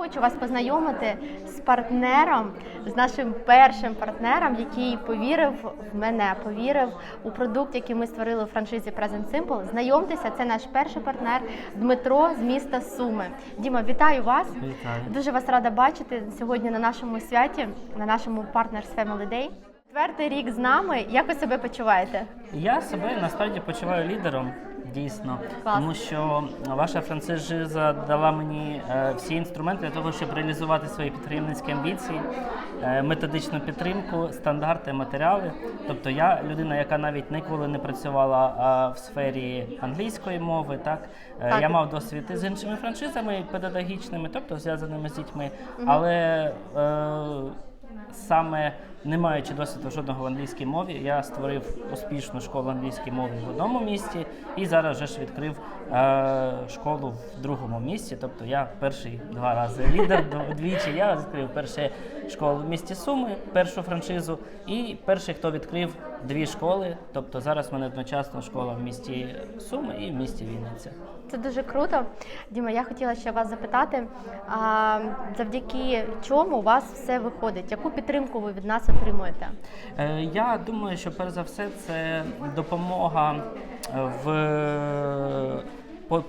Хочу вас познайомити з партнером, з нашим першим партнером, який повірив в мене, повірив у продукт, який ми створили у франшизі Present Simple. Знайомтеся, це наш перший партнер Дмитро з міста Суми. Діма, вітаю вас! Вітаю. Дуже вас рада бачити сьогодні на нашому святі, на нашому Partners Family Day. Четвертий рік з нами. Як ви себе почуваєте? Я себе насправді почуваю лідером. Дійсно, Клас. тому що ваша франшиза дала мені е, всі інструменти для того, щоб реалізувати свої підприємницькі амбіції, е, методичну підтримку, стандарти, матеріали. Тобто я людина, яка навіть ніколи не працювала а, в сфері англійської мови. Так, Е, Так. я мав досвід і з іншими франшизами педагогічними, тобто зв'язаними з дітьми, але е, саме не маючи досвіду жодного в англійській мові, я створив успішну школу англійської мови в одному місті і зараз вже ж відкрив е, школу в другому місті. Тобто я перший два рази лідер двічі. Я відкрив першу школу в місті Суми, першу франшизу, і перший, хто відкрив дві школи. Тобто зараз в мене одночасно школа в місті Суми і в місті Вінниця. Це дуже круто. Діма, я хотіла ще вас запитати, а, завдяки чому у вас все виходить? Яку підтримку ви від нас отримуєте? Е, Я думаю, що перш за все це допомога в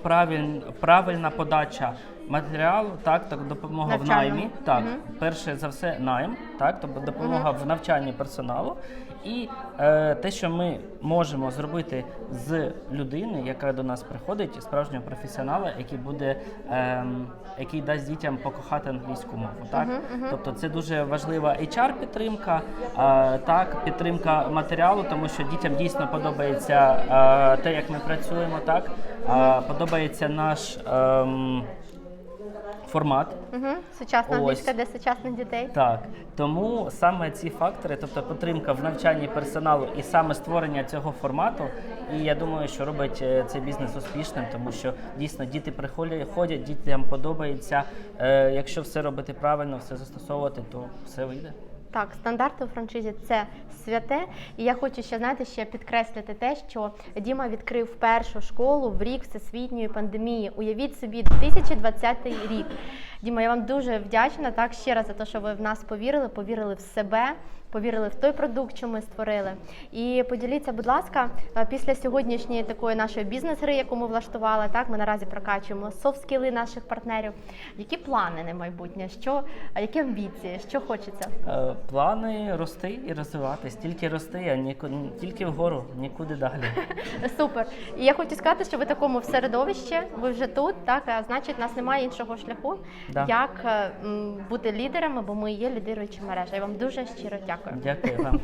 правиль, правильна подача матеріалу, так, так допомога в наймі. Так, Мгм. перше за все найм, так, тобто допомога в навчанні персоналу. І е, те, що ми можемо зробити з людини, яка до нас приходить, справжнього професіонала, який буде, ем, який дасть дітям покохати англійську мову. Так? Тобто це дуже важлива HR-підтримка, е, так, підтримка матеріалу, тому що дітям дійсно подобається е, те, як ми працюємо, так, е, подобається наш ем, формат. Угу. Сучасна англійська для сучасних дітей. Так, тому саме ці фактори, тобто підтримка в навчанні персоналу і саме створення цього формату, і я думаю, що робить е, цей бізнес успішним, тому що дійсно діти приходять, ходять, дітям подобається. Е, якщо все робити правильно, все застосовувати, то все вийде. Так, стандарти у франшизі це святе. І я хочу ще знаєте, ще підкреслити те, що Діма відкрив першу школу в рік всесвітньої пандемії. Уявіть собі, 2020 рік. Діма, я вам дуже вдячна так ще раз за те, що ви в нас повірили, повірили в себе. Повірили в той продукт, що ми створили. І поділіться, будь ласка, е, після сьогоднішньої такої нашої бізнес-гри, яку ми влаштували, так ми наразі прокачуємо софт-скіли наших партнерів. Які плани на майбутнє? Що, які амбіції? Що хочеться? Е, плани рости і розвиватись, тільки рости, а ніку, тільки вгору, нікуди далі. Супер. І я хочу сказати, що ви такому в середовищі, ви вже тут, так а значить, нас немає іншого шляху, Да. як е, м, бути лідерами, бо ми є лідируючі мережа. Я вам дуже щиро дякую. Дякую вам.